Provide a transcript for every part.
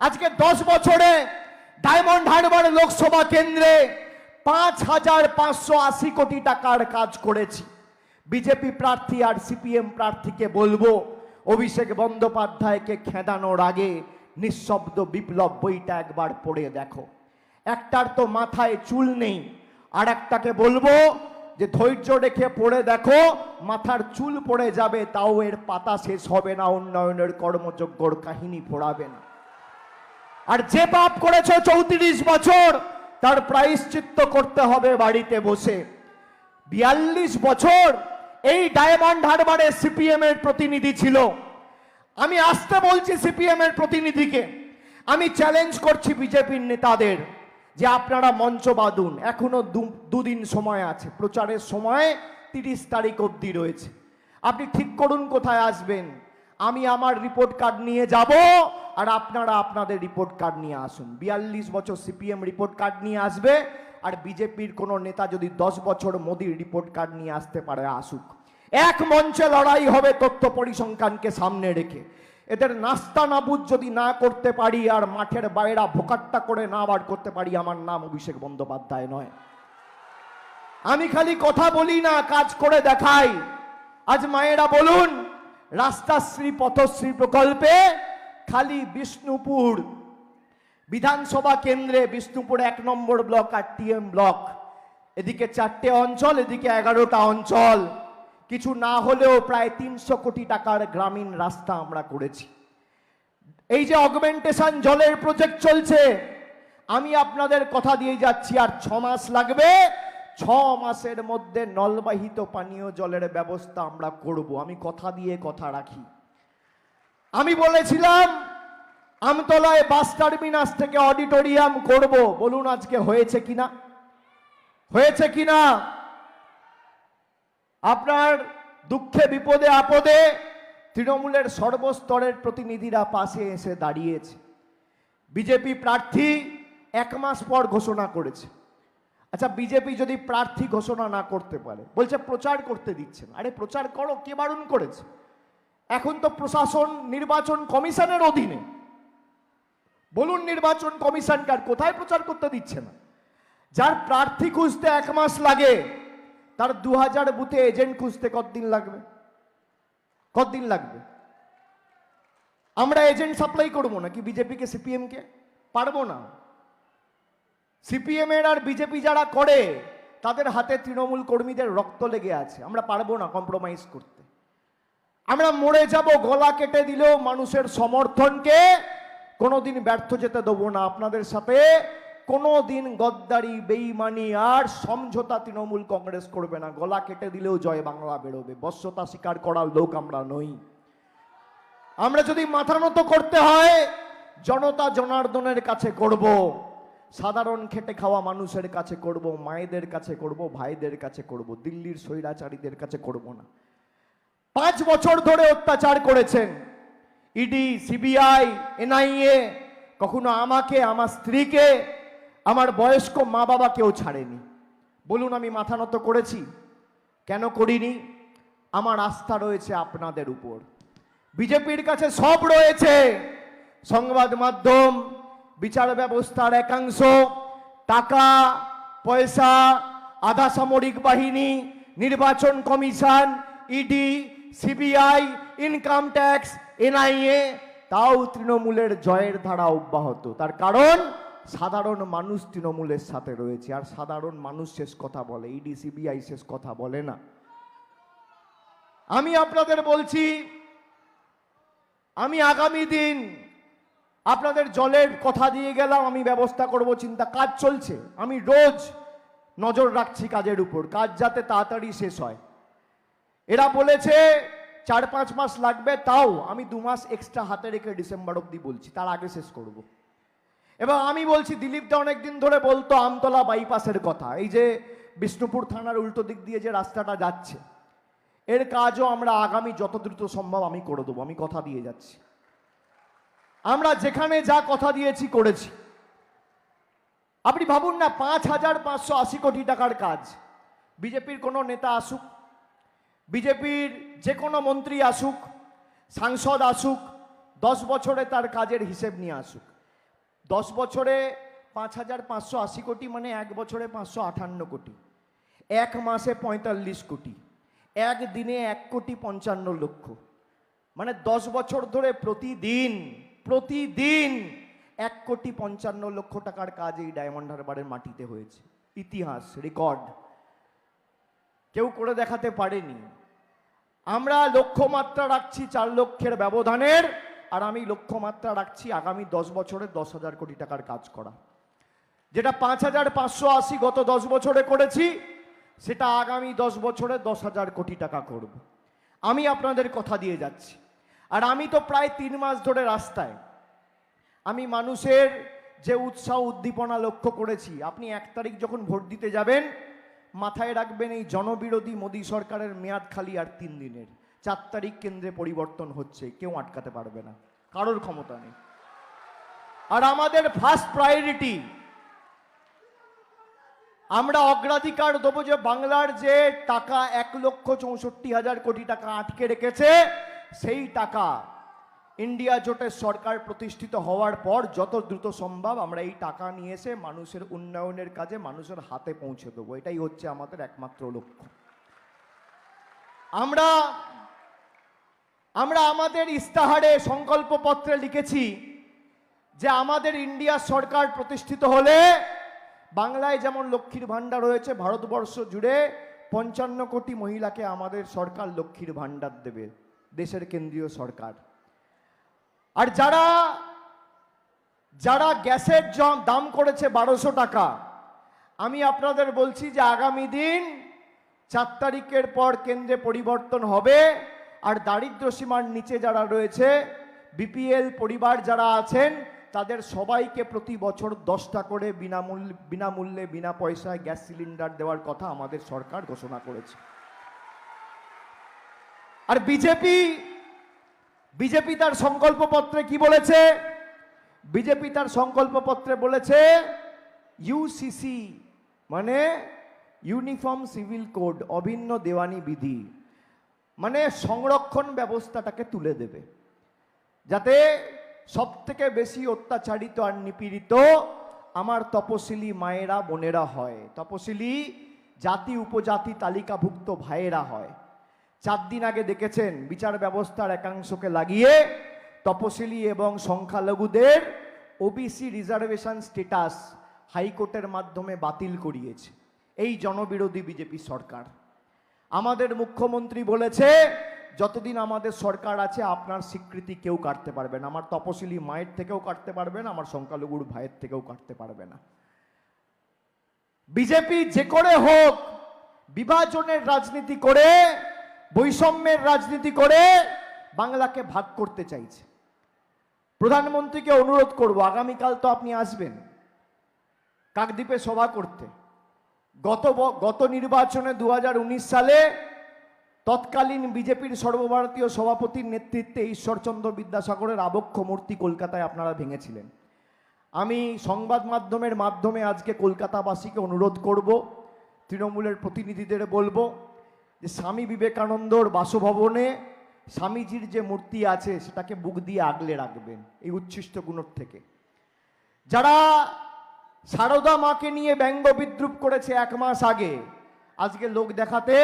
আজকে দশ বছরে ডায়মন্ড হারবার লোকসভা কেন্দ্রে পাঁচ হাজার পাঁচশো আশি কোটি টাকার কাজ করেছি। বিজেপি প্রার্থী আর সিপিএম প্রার্থীকে বলব, অভিষেক বন্দ্যোপাধ্যায়কে খেদানোর আগে নিঃশব্দ বিপ্লব বইটা একবার পড়ে দেখো। একটার তো মাথায় চুল নেই, আর একটাকে বলব যে ধৈর্য রেখে পড়ে দেখো, মাথার চুল পড়ে যাবে, তাও এর পাতা শেষ হবে না, উন্নয়নের কর্মযজ্ঞর কাহিনী পড়াবে না। আর যে পাপ করেছ চৌত্রিশ বছর, তার প্রায়শ্চিত্ত করতে হবে বাড়িতে বসে। বিয়াল্লিশ বছর এই ডায়মন্ড হারবারে সিপিএম এর প্রতিনিধি ছিল। আমি আসতে বলছি সিপিএম এর প্রতিনিধিকে। আমি চ্যালেঞ্জ করছি বিজেপির নেতাদের যে আপনারা মঞ্চ বাঁধুন। এখনও দুদিন সময় আছে। প্রচারের সময় তিরিশ তারিখ অবধি রয়েছে। আপনি ঠিক করুন কোথায় আসবেন। আমি আমার রিপোর্ট কার্ড নিয়ে যাব আর আপনারা আপনাদের রিপোর্ট কার্ড নিয়ে আসুন। বিয়াল্লিশ বছর সিপিএম রিপোর্ট কার্ড নিয়ে আসবে আর বিজেপির কোনো নেতা যদি দশ বছর মোদির রিপোর্ট কার্ড নিয়ে আসতে পারে, আসুক। এক মঞ্চে লড়াই হবে তথ্য পরিসংখ্যানকে সামনে রেখে। এদের নাস্তা নাবুদ যদি না করতে পারি আর মাঠের বাইরা ভোকাট্টা করে না বার করতে পারি, আমার নাম অভিষেক বন্দ্যোপাধ্যায় নয়। আমি খালি কথা বলি না, কাজ করে দেখাই। আজ মায়েরা বলুন রাস্তাশ্রী পথশ্রী প্রকল্পে খালি বিষ্ণুপুর। বিধানসভা কেন্দ্রে বিষ্ণুপুর এক নম্বর ব্লক আর টিএম ব্লক। এদিকে চারটে অঞ্চল, এদিকে এগারোটা অঞ্চল। কিছু না হলেও প্রায় তিনশো কোটি টাকার গ্রামীণ রাস্তা আমরা করেছি। এই যে অগমেন্টেশন জলের প্রজেক্ট চলছে, আমি আপনাদের কথা দিয়ে যাচ্ছি আর ছ মাস লাগবে। ছ মাসের মধ্যে নলবাহিত পানীয় জলের ব্যবস্থা আমরা করব। আমি কথা দিয়ে কথা রাখি। আমি বলেছিলাম, আমতলায় বাস টার্মিনাস থেকে অডিটোরিয়াম করব। বলুন আজকে হয়েছে কিনা? হয়েছে কিনা? আপনার দুঃখে বিপদে আপদে তৃণমূলের সর্বস্তরের প্রতিনিধিরা পাশে এসে দাঁড়িয়েছে। বিজেপি প্রার্থী এক মাস পর ঘোষণা করেছে। আচ্ছা বিজেপি যদি প্রার্থী ঘোষণা না করতে পারে, বলছে প্রচার করতে দিচ্ছে না, আরে প্রচার করো, কে বারণ করেছে? এখন তো প্রশাসন, নির্বাচন কমিশনের অধীনে। বলুন, নির্বাচন কমিশনকার কোথায় প্রচার করতে দিচ্ছে না? যার প্রার্থী খুঁজতে এক মাস লাগে, তার দু হাজার বুথে এজেন্ট খুঁজতে কতদিন লাগবে? কতদিন লাগবে? আমরা এজেন্ট সাপ্লাই করব নাকি বিজেপিকে, সিপিএমকে? পারব না। সিপিএম এর আর বিজেপি যারা করে, তাদের হাতে তৃণমূল কর্মীদের রক্ত লেগে আছে। আমরা পারব না কম্প্রোমাইজ করতে। আমরা মরে যাব, গলা কেটে দিলেও মানুষের সমর্থনকে কোনোদিন ব্যর্থ যেতে দেবো না। আপনাদের সাথে কোনোদিন গদ্দারি, বেইমানি আর সমঝোতা তৃণমূল কংগ্রেস করবে না। গলা কেটে দিলেও জয় বাংলা বেরোবে। বশ্যতা স্বীকার করার লোক আমরা নই। আমরা যদি মাথা নত করতে হয়, জনতা জনার্দনের কাছে করব। সাধারণ খেটে খাওয়া মানুষের কাছে করব, মায়েদের কাছে করব, ভাইদের কাছে করব, দিল্লির স্বৈরাচারীদের কাছে করব না। পাঁচ বছর ধরে অত্যাচার করেছেন। ইডি, সিবিআই, এনআইএ, কখনো আমাকে, আমার স্ত্রীকে, আমার বয়স্ক মা বাবাকেও ছাড়েনি। বলুন, আমি মাথা নত করেছি? কেন করিনি? আমার আস্থা রয়েছে আপনাদের উপর। বিজেপির কাছে সব রয়েছে। সংবাদ মাধ্যম বিচার ব্যবস্থার একাংশ, টাকা, পয়সা, আধা সামরিক বাহিনী, নির্বাচন commission ED CBI income tax NIA তাও তৃণমূলের জয়ের ধারা অব্যাহত। তার কারণ, সাধারণ মানুষ তৃণমূলের সাথে রয়েছে, আর সাধারণ মানুষ শেষ কথা বলে ইডি সিবিআই শেষ কথা বলে না। আমি আপনাদের বলছি, আমি আগামী দিন আপনাদের জলের কথা দিয়ে গেলাম, আমি ব্যবস্থা করব, চিন্তা, কাজ চলছে। আমি রোজ নজর রাখছি কাজের উপর, কাজ যাতে তাড়াতাড়ি শেষ হয়। এরা বলেছে, চার পাঁচ মাস লাগবে, তাও আমি দু মাস এক্সট্রা হাতে রেখে ডিসেম্বর অবধি বলছি, তার আগে শেষ করব। এবং আমি বলছি, দিলীপটা অনেকদিন ধরে বলতো, আমতলা বাইপাসের কথা। এই যে বিষ্ণুপুর থানার উল্টো দিক দিয়ে যে রাস্তাটা যাচ্ছে, এর কাজও আমরা আগামী যত দ্রুত সম্ভব আমি করে দেবো, আমি কথা দিয়ে যাচ্ছি। আমরা যেখানে যা কথা দিয়েছি, করেছি। আপনি ভাবুন না, পাঁচ হাজার পাঁচশো আশি কোটি টাকার কাজ। বিজেপির কোনো নেতা আসুক, বিজেপির যে কোনো মন্ত্রী আসুক, সাংসদ আসুক, দশ বছরে তার কাজের হিসেব নিয়ে আসুক। দশ বছরে পাঁচ হাজার পাঁচশো আশি কোটি মানে এক বছরে পাঁচশো আঠান্ন কোটি। এক মাসে পঁয়তাল্লিশ কোটি। এক দিনে এক কোটি পঞ্চান্ন লক্ষ। মানে দশ বছর ধরে প্রতিদিন প্রতিদিন এক কোটি পঞ্চান্ন লক্ষ টাকার কাজ এই ডায়মন্ড হারবারের মাটিতে হয়েছে। ইতিহাস, রেকর্ড। কেউ করে দেখাতে পারেনি। আমরা লক্ষ্যমাত্রা রাখছি চার লক্ষের ব্যবধানের, আর আমি লক্ষ্যমাত্রা রাখছি আগামী দশ বছরে দশ হাজার কোটি টাকার কাজ করা। যেটা পাঁচ হাজার পাঁচশো আশি গত দশ বছরে করেছি, সেটা আগামী দশ বছরে দশ হাজার কোটি টাকা করব। আমি আপনাদের কথা দিয়ে যাচ্ছি। আর আমি তো প্রায় তিন মাস ধরে রাস্তায়। আমি মানুষের যে উৎসাহ উদ্দীপনা লক্ষ্য করেছি, আপনি এক তারিখ যখন ভোট দিতে যাবেন, মাথায় রাখবেন এই জনবিরোধী মোদী সরকারের মেয়াদ খালি আর তিন দিনের। চার তারিখ কেন্দ্রে পরিবর্তন হচ্ছে, কেউ আটকাতে পারবে না, কারোর ক্ষমতা নেই। আর আমাদের ফার্স্ট প্রায়োরিটি আমরা অগ্রাধিকার দেবো যে বাংলার যে টাকা এক লক্ষ চৌষট্টি হাজার কোটি টাকা আটকে রেখেছে সেই টাকা ইন্ডিয়া জোটের সরকার প্রতিষ্ঠিত হওয়ার পর যত দ্রুত সম্ভব আমরা এই টাকা নিয়ে এসে মানুষের উন্নয়নের কাজে মানুষের হাতে পৌঁছে দেবো। এটাই হচ্ছে আমাদের একমাত্র লক্ষ্য। আমরা আমরা আমাদের ইস্তাহারে সংকল্পপত্রে লিখেছি যে আমাদের ইন্ডিয়া সরকার প্রতিষ্ঠিত হলে বাংলায় যেমন লক্ষ্মীর ভাণ্ডার রয়েছে ভারতবর্ষ জুড়ে পঞ্চান্ন কোটি মহিলাকে আমাদের সরকার লক্ষ্মীর ভাণ্ডার দেবে। দেশের কেন্দ্রীয় সরকার। আর যারা যারা গ্যাসের দাম করেছে বারোশো টাকা, আমি আপনাদের বলছি যে আগামী দিন চার তারিখের পর কেন্দ্রে পরিবর্তন হবে, আর দারিদ্র সীমার নিচে যারা রয়েছে, বিপিএল পরিবার যারা আছেন, তাদের সবাইকে প্রতি বছর দশটা করে বিনামূল্যে বিনামূল্যে বিনা পয়সায় গ্যাস সিলিন্ডার দেওয়ার কথা আমাদের সরকার ঘোষণা করেছে। আর বিজেপি বিজেপি তার সংকল্পপত্রে কি বলেছে? বিজেপি তার সংকল্পপত্রে বলেছে ইউসিসি মানে ইউনিফর্ম সিভিল কোড অভিন্ন দেওয়ানি বিধি মানে সংরক্ষণ ব্যবস্থাটাকে তুলে দেবে, যাতে সব থেকে বেশি অত্যাচারিত আর নিপীড়িত আমার তপশিলি মায়েরা, বোনেরা হয়। তপশিলি, জাতি, উপজাতি, তালিকাভুক্ত ভাইয়েরা হয়। চার দিন আগে দেখেছেন বিচার ব্যবস্থার একাংশকে লাগিয়ে তপশিলি এবং সংখ্যালঘুদের ওবিসি রিজার্ভেশন স্টেটাস হাইকোর্টের মাধ্যমে বাতিল করিয়েছে। এই জনবিরোধী বিজেপি সরকার। আমাদের মুখ্যমন্ত্রী বলেছে, যতদিন আমাদের সরকার আছে, আপনার স্বীকৃতি কেউ কাটতে পারবে না। আমার তপশিলি মায়ের থেকেও কাটতে পারবে না, আমার সংখ্যালঘুর ভাইয়ের থেকেও কাটতে পারবে না। বিজেপি যে করে হোক, বিভাজনের রাজনীতি করে বৈষম্যের রাজনীতি করে বাংলাকে ভাগ করতে চাইছে। প্রধানমন্ত্রীকে অনুরোধ করব, আগামীকাল তো আপনি আসবেন। কাকদ্বীপে সভা করতে। গত গত নির্বাচনে দু হাজার উনিশ সালে তৎকালীন বিজেপির সর্বভারতীয় সভাপতির নেতৃত্বে ঈশ্বরচন্দ্র বিদ্যাসাগরের আবক্ষ মূর্তি কলকাতায় আপনারা ভেঙেছিলেন। আমি সংবাদ মাধ্যমের মাধ্যমে আজকে কলকাতাবাসীকে অনুরোধ করব, তৃণমূলের প্রতিনিধিদের বলব যে স্বামী বিবেকানন্দর বাসভবনে স্বামীজির যে মূর্তি আছে, সেটাকে বুক দিয়ে আগলে রাখবেন এই উচ্ছিষ্ট গুণর থেকে। যারা সারদা মাকে নিয়ে ব্যঙ্গ বিদ্রুপ করেছে এক মাস আগে, আজকে লোক দেখাতে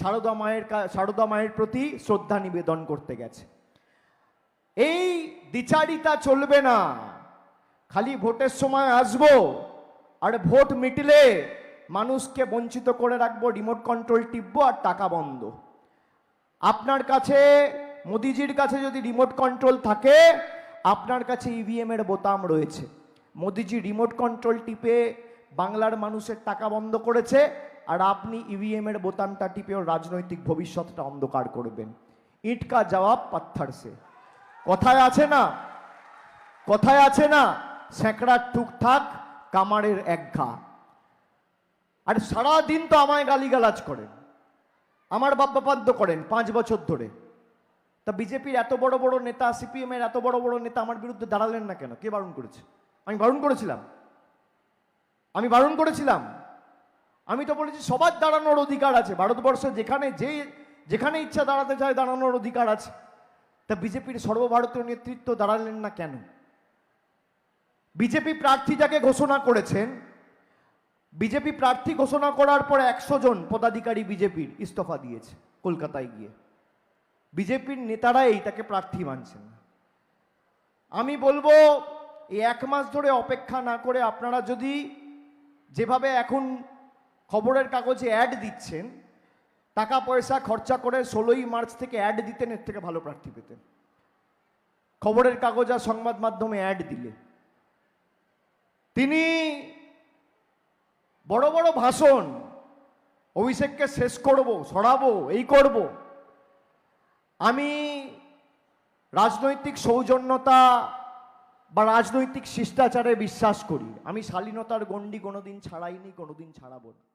সারদা মায়ের সারদা মায়ের প্রতি শ্রদ্ধা নিবেদন করতে গেছে। এই দ্বিচারিতা চলবে না। খালি ভোটের সময় আসব, আর ভোট মিটলে মানুষকে বঞ্চিত করে রাখব রিমোট কন্ট্রোল টিপবো আর টাকা বন্ধ। আপনার কাছে, মোদিজির কাছে যদি রিমোট কন্ট্রোল থাকে, আপনার কাছে ইভিএম এর বোতাম রয়েছে। মোদিজি রিমোট কন্ট্রোল টিপে বাংলার মানুষের টাকা বন্ধ করেছে আর আপনি ইভিএম এর বোতামটা টিপে রাজনৈতিক ভবিষ্যৎটা অন্ধকার করবেন। ইটকা জবাব পাথর সে। কথায় আছে না? কথায় আছে না? স্যাঁকড়ার টুকঠাক কামারের এক ঘা। আর সারা দিন তো আমায় গালিগালাজ করেন। আমার বাপ্পাপাদ্য করেন পাঁচ বছর ধরে। তা বিজেপির এত বড় বড় নেতা, সিপিএম এর এত বড় বড় নেতা আমার বিরুদ্ধে দাঁড়ালেন না কেন? কে বারণ করেছে? আমি বারণ করেছিলাম। আমি বারণ করেছিলাম। আমি তো বলেছি সবার দাঁড়ানোর অধিকার আছে। ভারতবর্ষে যেখানে যে, যেখানে ইচ্ছা দাঁড়াতে চায় দাঁড়ানোর অধিকার আছে। তা বিজেপির সর্বভারতীয় নেতৃত্ব দাঁড়ালেন না কেন? বিজেপি প্রার্থী যাকে ঘোষণা করেছেন বিজেপি প্রার্থী ঘোষণা করার পর একশো জন পদাধিকারী বিজেপির ইস্তফা দিয়েছে কলকাতায় গিয়ে। বিজেপির নেতারাই তাকে প্রার্থী মানছেন আমি বলব, এই এক মাস ধরে অপেক্ষা না করে আপনারা যদি যেভাবে এখন খবরের কাগজে অ্যাড দিচ্ছেন টাকা পয়সা খরচা করে ষোলোই মার্চ থেকে অ্যাড দিতেন, এর থেকে ভালো প্রার্থী পেতেন। খবরের কাগজ আর সংবাদ মাধ্যমে অ্যাড দিলে। তিনি বড় বড় ভাষণ। অভিষেককে শেষ করব সরাবো এই করব। আমি রাজনৈতিক সৌজন্যতা বা রাজনৈতিক শিষ্টাচারে বিশ্বাস করি। আমি শালীনতার গণ্ডি কোনোদিন ছাড়াইনি, কোনোদিন ছাড়াবো না।